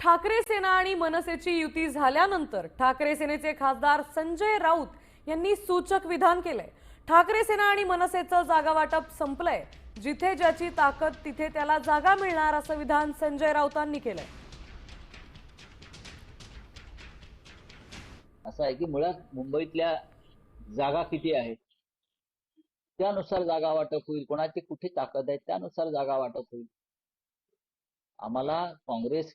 ठाकरे सेना आणि मनसेची युती झाल्यानंतर ठाकरे सेनेचे खासदार संजय राऊत यांनी सूचक विधान केलंय. ठाकरे सेना आणि मनसेचं जागा वाटप संपलंय. जिथे ज्याची ताकद तिथे त्याला जागा मिळणार असं विधान संजय राऊतांनी केलंय. असं आहे की मुळात मुंबईतल्या जागा किती आहेत? त्यानुसार जागा वाटप होईल. कोणाची कुठे ताकद आहे त्यानुसार जागा वाटप होईल. आम्हाला काँग्रेस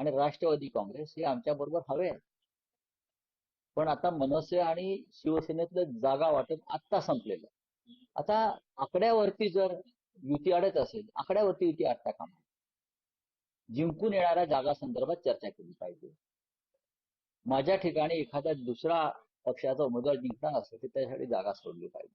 आणि राष्ट्रवादी काँग्रेस हे आमच्या बरोबर हवे आहेत. पण आता मनसे आणि शिवसेनेतलं जागा वाटप आत्ता संपलेलं आता आकड्यावरती जर युती अडत असेल आकड्यावरती युती अडता कामा जिंकून येणाऱ्या जागा संदर्भात चर्चा केली पाहिजे. माझ्या ठिकाणी एखादा दुसरा पक्षाचा उमेदवार जिंकणार असेल तर त्यासाठी जागा सोडली पाहिजे.